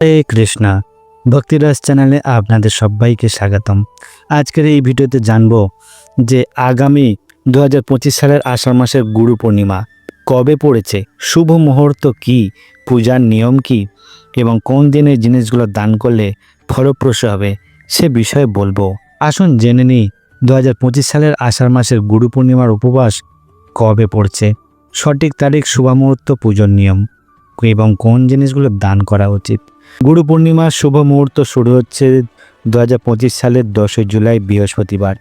হরে কৃষ্ণা। ভক্তিরাজ চ্যানেলে আপনাদের সবাইকে স্বাগতম। আজকের এই ভিডিওতে জানব যে আগামী দু হাজার পঁচিশ সালের আষাঢ় মাসের গুরু পূর্ণিমা কবে পড়েছে, শুভ মুহূর্ত কি, পূজার নিয়ম কি, এবং কোন দিনে জিনিসগুলো দান করলে ফলপ্রসূ হবে সে বিষয়ে বলব। আসুন জেনে নিই দু হাজার পঁচিশ সালের আষাঢ় মাসের গুরু পূর্ণিমার উপবাস কবে পড়ছে। সঠিক তারিখ, শুভ মুহূর্ত, পুজোর নিয়ম। এবং কোন জিনিসগুলো দান করা উচিত। গুরু পূর্ণিমার শুভ মুহূর্ত শুরু হচ্ছে দু হাজার পঁচিশ সালের দশই জুলাই বৃহস্পতিবার।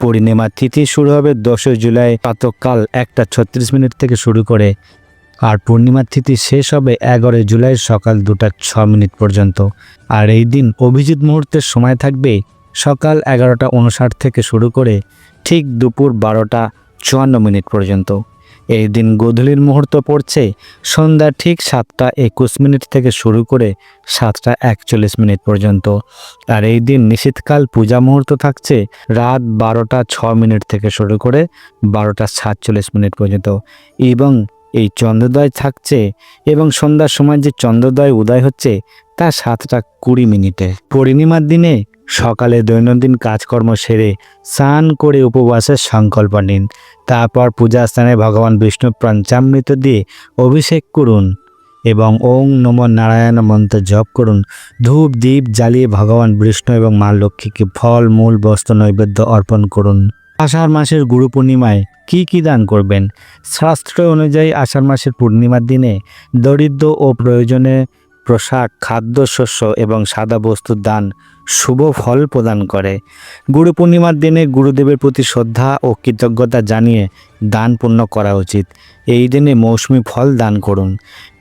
পূর্ণিমা তিথি শুরু হবে দশই জুলাই প্রাতকাল একটা ছত্রিশ মিনিট থেকে শুরু করে। আর পূর্ণিমার তিথি শেষ হবে এগারোই জুলাই সকাল দুটা ছ মিনিট পর্যন্ত। আর এই দিন অভিজিৎ মুহূর্তের সময় থাকবে সকাল এগারোটা উনষাট থেকে শুরু করে ঠিক দুপুর বারোটা চুয়ান্ন মিনিট পর্যন্ত। এই দিন গোধূলির মুহূর্ত পড়ছে। সন্ধ্যা ঠিক সাতটা একুশ মিনিট থেকে শুরু করে সাতটা একচল্লিশ মিনিট পর্যন্ত। আর এই দিন নিশীতকাল পূজা মুহূর্ত থাকছে রাত বারোটা ছ মিনিট থেকে শুরু করে বারোটা সাতচল্লিশ মিনিট পর্যন্ত। এবং এই চন্দ্রোদয় থাকছে এবং সন্ধ্যার সময় যে চন্দ্রোদয় উদয় হচ্ছে তা সাতটা কুড়ি মিনিটে। পূর্ণিমার দিনে সকালে দৈনন্দিন কাজকর্ম সেরে স্নান করে উপবাসের সংকল্প নিন। তারপর পূজা স্থানে ভগবান বিষ্ণু পঞ্চামৃত দিয়ে অভিষেক করুন এবং ওং নম নারায়ণ মন্ত্র জপ করুন। ধূপ দ্বীপ জ্বালিয়ে ভগবান বিষ্ণু এবং মা লক্ষ্মীকে ফল, মূল, বস্ত্র, নৈবেদ্য অর্পণ করুন। আষাঢ় মাসের গুরু পূর্ণিমায় কি কি দান করবেন? শাস্ত্র অনুযায়ী আষাঢ় মাসের পূর্ণিমার দিনে দরিদ্র ও প্রয়োজনে পোশাক, খাদ্যশস্য এবং সাদা বস্তুর দান শুভ ফল প্রদান করে। গুরু পূর্ণিমার দিনে গুরুদেবের প্রতি শ্রদ্ধা ও কৃতজ্ঞতা জানিয়ে দান পূর্ণ করা উচিত। এই দিনে মৌসুমি ফল দান করুন।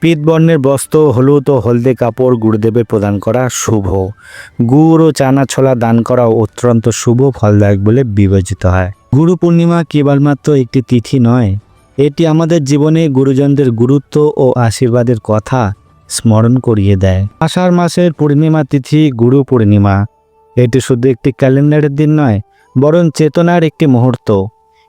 পিতবর্ণের বস্ত্র, হলুদ ও হলদে কাপড় গুরুদেবের প্রদান করা শুভ। গুড় ও চানা ছোলা দান করাও অত্যন্ত শুভ ফলদায়ক বলে বিবেচিত হয়। গুরু পূর্ণিমা কেবলমাত্র একটি তিথি নয়, এটি আমাদের জীবনে গুরুজনদের গুরুত্ব ও আশীর্বাদের কথা স্মরণ করিয়ে দেয়। আষাঢ় মাসের পূর্ণিমা তিথি গুরু পূর্ণিমা। এটি শুধু একটি ক্যালেন্ডারের দিন নয়, বরং চেতনার একটি মুহূর্ত।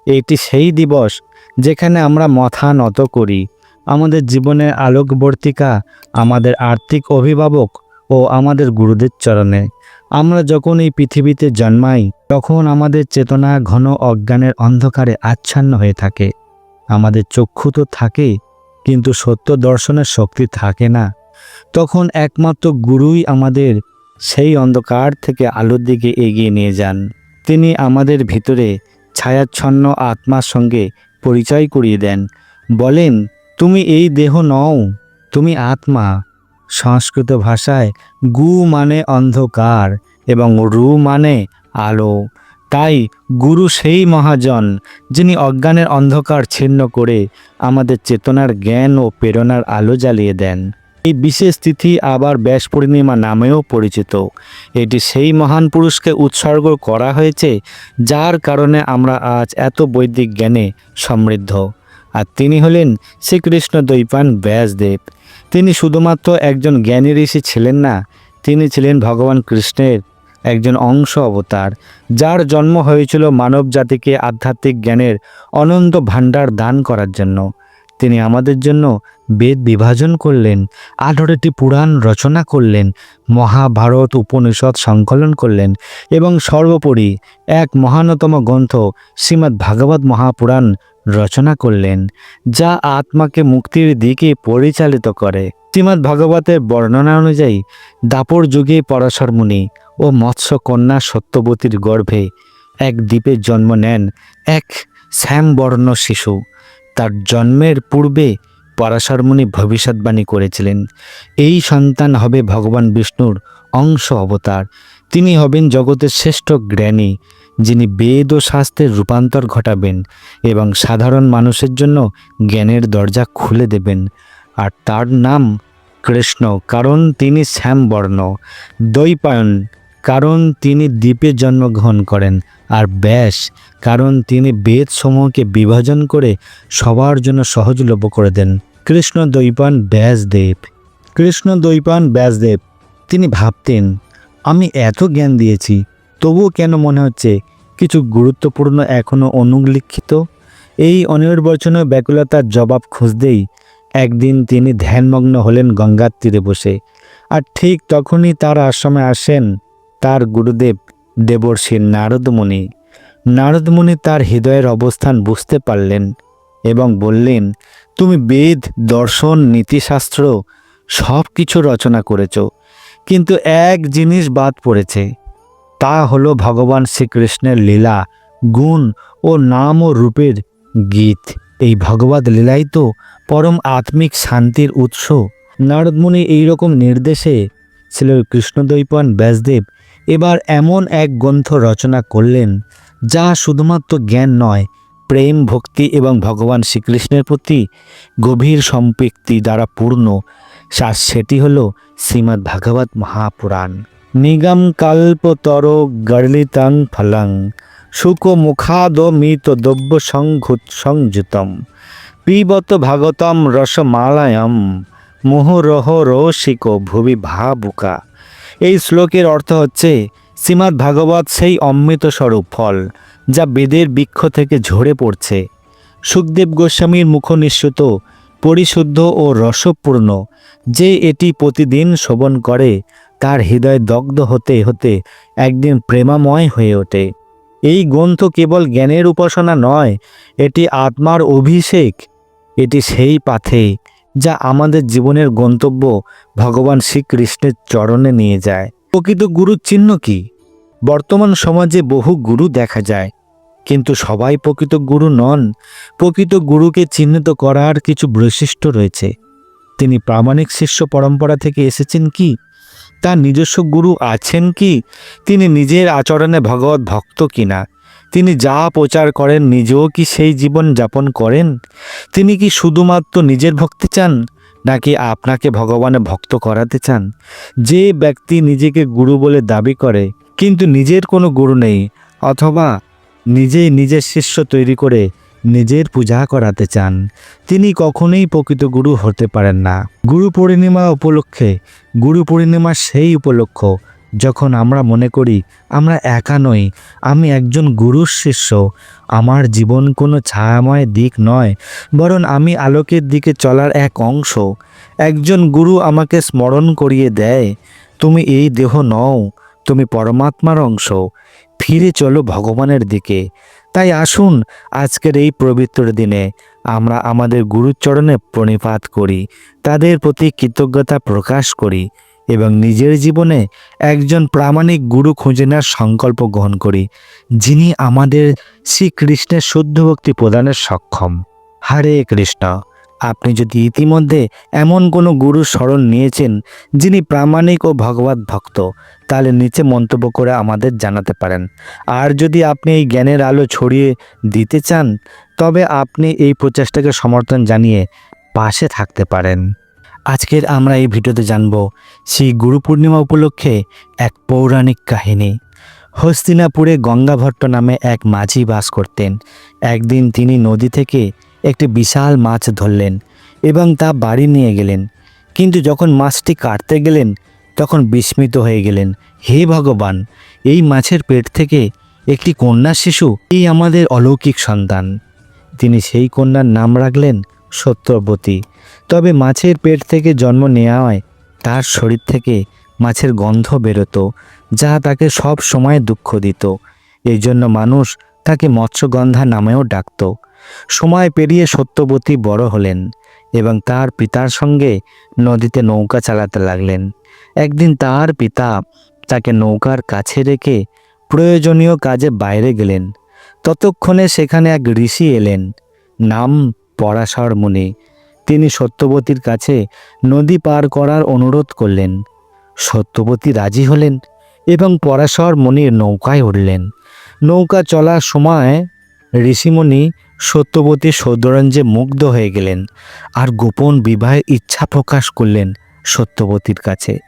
এটি সেই দিবস যেখানে আমরা মাথা নত করি। আমাদের জীবনের আলোকবর্তিকা, আমাদের আর্থিক অভিভাবক ও আমাদের গুরুদের চরণে। আমরা যখন এই পৃথিবীতে জন্মাই, তখন আমাদের চেতনা ঘন অজ্ঞানের অন্ধকারে আচ্ছন্ন হয়ে থাকে। আমাদের চক্ষু তো থাকে কিন্তু সত্য দর্শনের শক্তি থাকে না। তখন একমাত্র গুরুই আমাদের সেই অন্ধকার থেকে আলোর দিকে এগিয়ে নিয়ে যান। তিনি আমাদের ভিতরে ছায়াচ্ছন্ন আত্মার সঙ্গে পরিচয় করিয়ে দেন। বলেন, তুমি এই দেহ নও, তুমি আত্মা। সংস্কৃত ভাষায় গু মানে অন্ধকার এবং রু মানে আলো। তাই গুরু সেই মহাজন, যিনি অজ্ঞানের অন্ধকার ছিন্ন করে আমাদের চেতনার জ্ঞান ও প্রেরণার আলো জ্বালিয়ে দেন। এই বিশেষ তিথি আবার ব্যাস পূর্ণিমা নামেও পরিচিত। এটি সেই মহান পুরুষকে উৎসর্গ করা হয়েছে, যার কারণে আমরা আজ এত বৈদিক জ্ঞানে সমৃদ্ধ। আর তিনি হলেন শ্রীকৃষ্ণ দৈপান ব্যাসদেব। তিনি শুধুমাত্র একজন জ্ঞানী ঋষি ছিলেন না, তিনি ছিলেন ভগবান কৃষ্ণের একজন অংশ অবতার, যার জন্ম হয়েছিল মানব জাতিকে আধ্যাত্মিক জ্ঞানের অনন্ত ভাণ্ডার দান করার জন্য। তিনি আমাদের জন্য বেদ বিভাজন করলেন, আঠারোটি পুরাণ রচনা করলেন, মহাভারত উপনিষদ সংকলন করলেন এবং সর্বোপরি এক মহানতম গ্রন্থ শ্রীমদ্ ভাগবত মহাপুরাণ রচনা করলেন, যা আত্মাকে মুক্তির দিকে পরিচালিত করে। শ্রীমদ্ ভাগবতের বর্ণনা অনুযায়ী, দাপর যুগে পরাশর মুনি ও মৎস্যকন্যা সত্যবতীর গর্ভে এক দ্বীপে জন্ম নেন এক শ্যামবর্ণ শিশু। তার জন্মের পূর্বে পরাশরমণি ভবিষ্যৎবাণী করেছিলেন। এই সন্তান হবে ভগবান বিষ্ণুর অংশ অবতার। তিনি হবেন জগতের শ্রেষ্ঠ জ্ঞানী, যিনি বেদ ও শাস্ত্রের রূপান্তর ঘটাবেন এবং সাধারণ মানুষের জন্য জ্ঞানের দরজা খুলে দেবেন। আর তার নাম কৃষ্ণ, কারণ তিনি শ্যামবর্ণ। দৈপায়ন কারণ তিনি দ্বীপে জন্মগ্রহণ করেন আর ব্যাস, কারণ তিনি বেদ সমূহকে বিভাজন করে সবার জন্য সহজলভ্য করে দেন। কৃষ্ণ দৈপান ব্যাসদেব। কৃষ্ণ দৈপান ব্যাসদেব, তিনি ভাবতেন, আমি এত জ্ঞান দিয়েছি, তবুও কেন মনে হচ্ছে কিছু গুরুত্বপূর্ণ এখনও অনুলিখিত? এই অনির্বচনীয় ব্যাকুলতার জবাব খুঁজতেই একদিন তিনি ধ্যানমগ্ন হলেন গঙ্গার তীরে বসে। আর ঠিক তখনই তার আশ্রমে আসেন তার গুরুদেব দেবর্ষী নারদমুনি নারদমুনি তার হৃদয়ের অবস্থান বুঝতে পারলেন এবং বললেন, তুমি বেদ, দর্শন, নীতিশাস্ত্র সব কিছু রচনা করেছ, কিন্তু এক জিনিস বাদ পড়েছে। তা হলো ভগবান শ্রীকৃষ্ণের লীলা, গুণ ও নাম ও রূপের গীত। এই ভগবত লীলাই তো পরম আত্মিক শান্তির উৎস। নারদমুনি এইরকম নির্দেশে ছিল কৃষ্ণদ্বৈপায়ন ব্যাসদেব এবার এমন এক গ্রন্থ রচনা করলেন, যা শুধুমাত্র জ্ঞান নয়, প্রেম, ভক্তি এবং ভগবান শ্রীকৃষ্ণের প্রতি গভীর সম্পৃক্তি দ্বারা পূর্ণ। আর সেটি হল শ্রীমদ্ ভাগবত মহাপুরাণ। নিগম কল্পতর গর্লিতং ফলং শুক মুখাদ মিত দ্রব্য সংযুতম পিবত ভাগতম রসমালায়ম মোহরহ রসিক ভুবি ভাবুকা। এই শ্লোকের অর্থ হচ্ছে, শ্রীমদ্ ভাগবত সেই অমৃত স্বরূপ ফল, যা বেদের বৃক্ষ থেকে ঝরে পড়ছে। সুখদেব গোস্বামীর মুখ নিঃসৃত পরিশুদ্ধ ও রসপূর্ণ, যে এটি প্রতিদিন শোভন করে, তার হৃদয় দগ্ধ হতে হতে একদিন প্রেমাময় হয়ে ওঠে। এই গ্রন্থ কেবল জ্ঞানের উপাসনা নয়, এটি আত্মার অভিষেক, এটি সেই পাথে যা আমাদের জীবনের গন্তব্য ভগবান শ্রীকৃষ্ণের চরণে নিয়ে যায়। প্রকৃত গুরুর চিহ্ন কি? বর্তমান সমাজে বহু গুরু দেখা যায়, কিন্তু সবাই প্রকৃত গুরু নন। প্রকৃত গুরুকে চিহ্নিত করার কিছু বৈশিষ্ট্য রয়েছে। তিনি প্রামাণিক শিষ্য পরম্পরা থেকে এসেছেন কি? তার নিজস্ব গুরু আছেন কি? তিনি নিজের আচরণে ভগবত ভক্ত কিনা? তিনি যা প্রচার করেন, নিজেও কি সেই জীবন যাপন করেন? তিনি কি শুধুমাত্র নিজের ভক্তি চান, নাকি আপনাকে ভগবানে ভক্ত করাতে চান? যে ব্যক্তি নিজেকে গুরু বলে দাবি করে, কিন্তু নিজের কোনো গুরু নেই, অথবা নিজেই নিজের শিষ্য তৈরি করে নিজের পূজা করাতে চান, তিনি কখনোই প্রকৃত গুরু হতে পারেন না। গুরু পূর্ণিমা উপলক্ষে, গুরু পূর্ণিমা সেই উপলক্ষ যখন আমরা মনে করি আমরা একা নই, আমি একজন গুরুর শিষ্য, আমার জীবন কোনো ছায়াময় দিক নয়, বরং আমি আলোকের দিকে চলার এক অংশ। একজন গুরু আমাকে স্মরণ করিয়ে দেয়, তুমি এই দেহ নও, তুমি পরমাত্মার অংশ, ফিরে চলো ভগবানের দিকে। তাই আসুন আজকের এই পবিত্র দিনে আমরা আমাদের গুরুচরণে প্রণিপাত করি, তাদের প্রতি কৃতজ্ঞতা প্রকাশ করি। এবং নিজের জীবনে একজন প্রামাণিক গুরু খুঁজে নেওয়ার সংকল্প গ্রহণ করি, যিনি আমাদের শ্রীকৃষ্ণের শুদ্ধ ভক্তি প্রদানের সক্ষম। হরে কৃষ্ণ, আপনি যদি ইতিমধ্যে এমন কোনো গুরু স্মরণ নিয়েছেন, যিনি প্রামাণিক ও ভগবত ভক্ত, তাহলে নিচে মন্তব্য করে আমাদের জানাতে পারেন। আর যদি আপনি এই জ্ঞানের আলো ছড়িয়ে দিতে চান, তবে আপনি এই প্রচেষ্টাকে সমর্থন জানিয়ে পাশে থাকতে পারেন। আজকের আমরা এই ভিডিওতে জানব শ্রী গুরু পূর্ণিমা উপলক্ষে এক পৌরাণিক কাহিনী। হস্তিনাপুরে গঙ্গাভট্ট নামে এক মাঝি বাস করতেন। একদিন তিনি নদী থেকে একটি বিশাল মাছ ধরলেন এবং তা বাড়ি নিয়ে গেলেন। কিন্তু যখন মাছটি কাটতে গেলেন, তখন বিস্মিত হয়ে গেলেন, হে ভগবান, এই মাছের পেট থেকে একটি কন্যা শিশু, এই আমাদের অলৌকিক সন্তান। তিনি সেই কন্যার নাম রাখলেন সত্যবতী তবে মাছের পেট থেকে জন্ম নেওয়ায় তার শরীর থেকে মাছের গন্ধ বেরোতো, যা তাকে সব সময় দুঃখ দিত। এই জন্য মানুষ তাকে মৎস্যগন্ধা নামেও ডাকত। সময় পেরিয়ে সত্যবতী বড় হলেন এবং তার পিতার সঙ্গে নদীতে নৌকা চালাতে লাগলেন। একদিন তার পিতা তাকে নৌকার কাছে রেখে প্রয়োজনীয় কাজে বাইরে গেলেন। ততক্ষণে সেখানে এক ঋষি এলেন, নাম পরাশর মুনি, তিনি সত্যবতীর কাছে নদী পার করার অনুরোধ করলেন। সত্যবতী রাজি হলেন এবং পরাশর মুনির নৌকায় উঠলেন। নৌকা চলার সময় ঋষিমণি সত্যবতী সৌন্দর্যে মুগ্ধ হয়ে গেলেন আর গোপন বিবাহের ইচ্ছা প্রকাশ করলেন সত্যবতীর কাছে।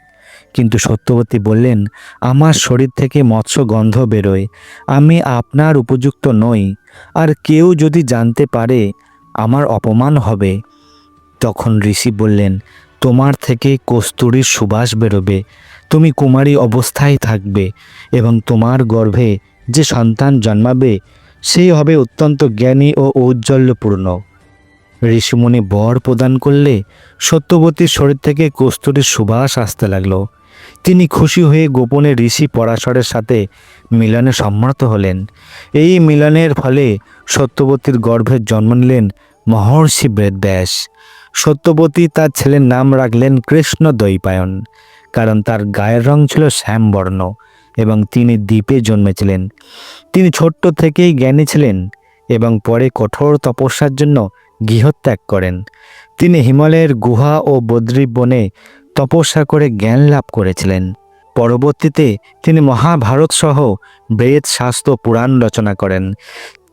কিন্তু সত্যবতী বললেন, আমার শরীর থেকে মৎস্য গন্ধ বেরোয়, আমি আপনার উপযুক্ত নই। আর কেউ যদি জানতে পারে আমার অপমান হবে। তখন ঋষি বললেন, তোমার থেকে কস্তুরীর সুবাস বেরোবে। তুমি কুমারী অবস্থায় থাকবে এবং তোমার গর্ভে যে সন্তান জন্মাবে, সে হবে অত্যন্ত জ্ঞানী ও ঔজ্জ্বল্যপূর্ণ। ঋষিমুনি বর প্রদান করলে সত্যবতীর শরীর থেকে কস্তুরীর সুবাস আসতে লাগল। তিনি খুশি হয়ে গোপনে ঋষি পরাশরের সাথে মিলনে সম্মত হলেন। এই মিলনের ফলে সত্যবতীর গর্ভে জন্ম নিলেন মহর্ষি বেদব্যাস। সত্যবতী তার ছেলের নাম রাখলেন কৃষ্ণ দৈপায়ন কারণ তার গায়ের রং ছিল শ্যামবর্ণ এবং তিনি দ্বীপে জন্মেছিলেন। তিনি ছোট্ট থেকেই জ্ঞানী ছিলেন এবং পরে কঠোর তপস্যার জন্য গৃহত্যাগ করেন। তিনি হিমালয়ের গুহা ও বদ্রী বনে তপস্যা করে জ্ঞান লাভ করেছিলেন। পরবর্তীতে তিনি মহাভারত সহ বেদ শাস্ত্র পুরাণ রচনা করেন।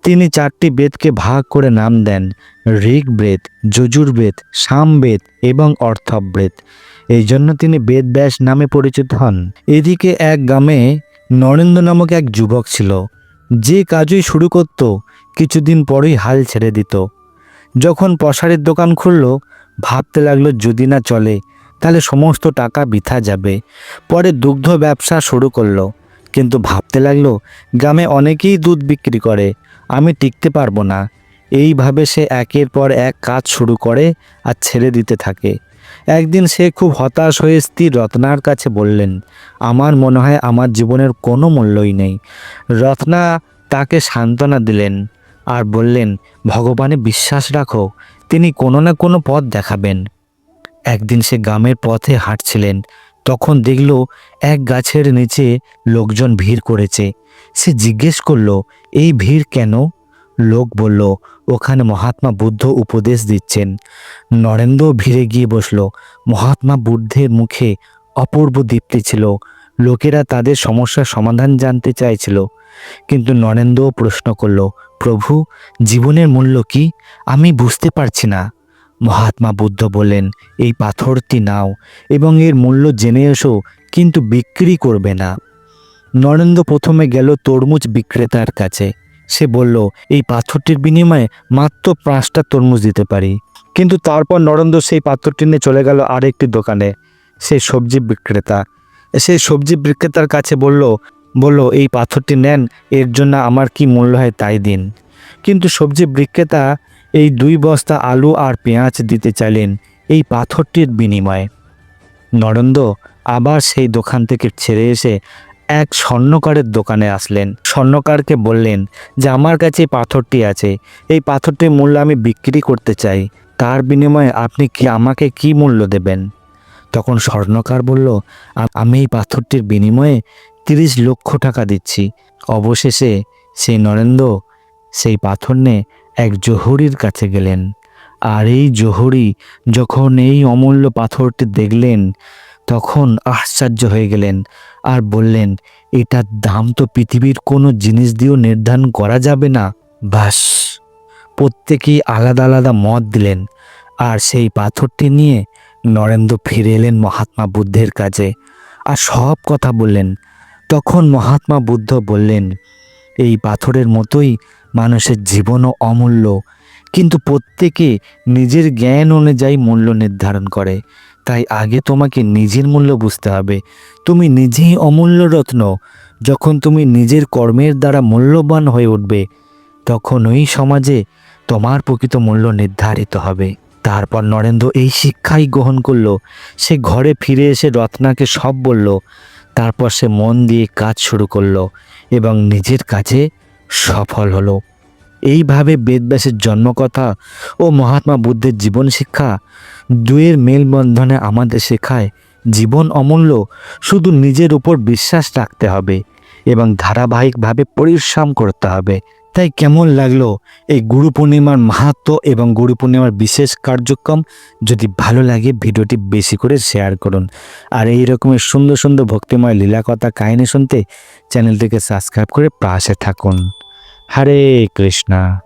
তিনি চারটি বেদকে ভাগ করে নাম দেন, ঋগ্বেদ, যজুর্বেদ, সামবেদ এবং অর্থবেদ এই জন্য তিনি বেদব্যাস নামে পরিচিত হন। এদিকে এক গ্রামে নরেন্দ্র নামক এক যুবক ছিল। যে কাজই শুরু করত, কিছুদিন পরেই হাল ছেড়ে দিত। যখন পশারের দোকান খুলল, ভাবতে লাগল, যদি না চলে, তাহলে সমস্ত টাকা বৃথা যাবে। পরে দুগ্ধ ব্যবসা শুরু করল। কিন্তু ভাবতে লাগল, গ্রামে অনেকেই দুধ বিক্রি করে। আমি টিকতে পারব না। এইভাবে সে একের পর এক কাজ শুরু করে আর ছেড়ে দিতে থাকে। একদিন সে খুব হতাশ হয়ে স্ত্রী রত্নার কাছে বললেন, আমার মনে হয় আমার জীবনের কোনো মূল্যই নেই। রত্না তাকে সান্ত্বনা দিলেন আর বললেন, ভগবানে বিশ্বাস রাখো, তিনি কোনো না কোনো পথ দেখাবেন। একদিন সে গ্রামের পথে হাঁটছিলেন। তখন দেখল এক গাছের নিচে লোকজন ভিড় করেছে। সে জিজ্ঞেস করল, এই ভিড় কেন? লোক বলল, ওখানে মহাত্মা বুদ্ধ উপদেশ দিচ্ছেন। নরেন্দ্র ভিড়ে গিয়ে বসল। মহাত্মা বুদ্ধের মুখে অপূর্ব দীপ্তি ছিল। লোকেরা তাদের সমস্যার সমাধান জানতে চাইছিল। কিন্তু নরেন্দ্র প্রশ্ন করল, প্রভু, জীবনের মূল্য কি? আমি বুঝতে পারছি না। মহাত্মা বুদ্ধ বললেন, এই পাথরটি নাও এবং এর মূল্য জেনে এসো, কিন্তু বিক্রি করবে না। নরেন্দ্র প্রথমে গেল তরমুজ বিক্রেতার কাছে। সে বলল, এই পাথরটির বিনিময়ে মাত্র পাঁচটা তরমুজ দিতে পারি। কিন্তু তারপর নরেন্দ্র সেই পাথরটি নিয়ে চলে গেল আরেকটি দোকানে। সেই সবজি বিক্রেতা। সেই সবজি বিক্রেতার কাছে বলল বলল, এই পাথরটি নেন, এর জন্য আমার কি মূল্য হয় তাই দিন। কিন্তু সবজি বিক্রেতা এই দুই বস্তা আলু আর পেঁয়াজ দিতে চাইলেন এই পাথরটির বিনিময়ে। নরেন্দ্র আবার সেই দোকান থেকে ছেড়ে এসে এক স্বর্ণকারের দোকানে আসলেন। স্বর্ণকারকে বললেন, যে আমার কাছে এই পাথরটি আছে। এই পাথরটির মূল্য আমি বিক্রি করতে চাই। তার বিনিময়ে আপনি কি আমাকে কি মূল্য দেবেন? তখন স্বর্ণকার বলল আমি এই পাথরটির বিনিময়ে তিরিশ লক্ষ টাকা দিচ্ছি। অবশেষে সেই নরেন্দ্র সেই পাথর নিয়ে এক জহুরির কাছে গেলেন। আর এই জহুরি যখন এই অমূল্য পাথরটি দেখলেন, তখন আশ্চর্য হয়ে গেলেন আর বললেন, এটার দাম তো পৃথিবীর কোনো জিনিস দিয়েও নির্ধারণ করা যাবে না। বাস, প্রত্যেকেই আলাদা আলাদা মত দিলেন। আর সেই পাথরটি নিয়ে নরেন্দ্র ফিরে এলেন মহাত্মা বুদ্ধের কাছে আর সব কথা বললেন। তখন মহাত্মা বুদ্ধ বললেন, এই পাথরের মতোই মানুষের জীবনও অমূল্য, কিন্তু প্রত্যেকে নিজের জ্ঞান অনুযায়ী মূল্য নির্ধারণ করে। তাই আগে তোমাকে নিজের মূল্য বুঝতে হবে। তুমি নিজেই অমূল্য রত্ন। যখন তুমি নিজের কর্মের দ্বারা মূল্যবান হয়ে উঠবে তখন ওই সমাজে তোমার প্রকৃত মূল্য নির্ধারিত হবে। তারপর নরেন্দ্র এই শিক্ষাই গ্রহণ করল। সে ঘরে ফিরে এসে রত্নাকে সব বলল। তারপর সে মন দিয়ে কাজ শুরু করল এবং নিজের কাজে সফল হলো। এইভাবে বেদব্যাসের জন্মকথা ও মহাত্মা বুদ্ধের জীবন শিক্ষা দুয়ের মেলবন্ধনে আমাদের শেখায় জীবন অমূল্য, শুধু নিজের উপর বিশ্বাস রাখতে হবে এবং ধারাবাহিকভাবে পরিশ্রম করতে হবে। তাই কেমন লাগল এই গুরু পূর্ণিমার মাহাত্ম এবং গুরু পূর্ণিমার বিশেষ কার্যক্রম? যদি ভালো লাগে, ভিডিওটি বেশি করে শেয়ার করুন। আর এই রকমের সুন্দর সুন্দর ভক্তিময় লীলাকথা কাহিনী শুনতে চ্যানেলটিকে সাবস্ক্রাইব করে পাশে থাকুন। হরে কৃষ্ণা।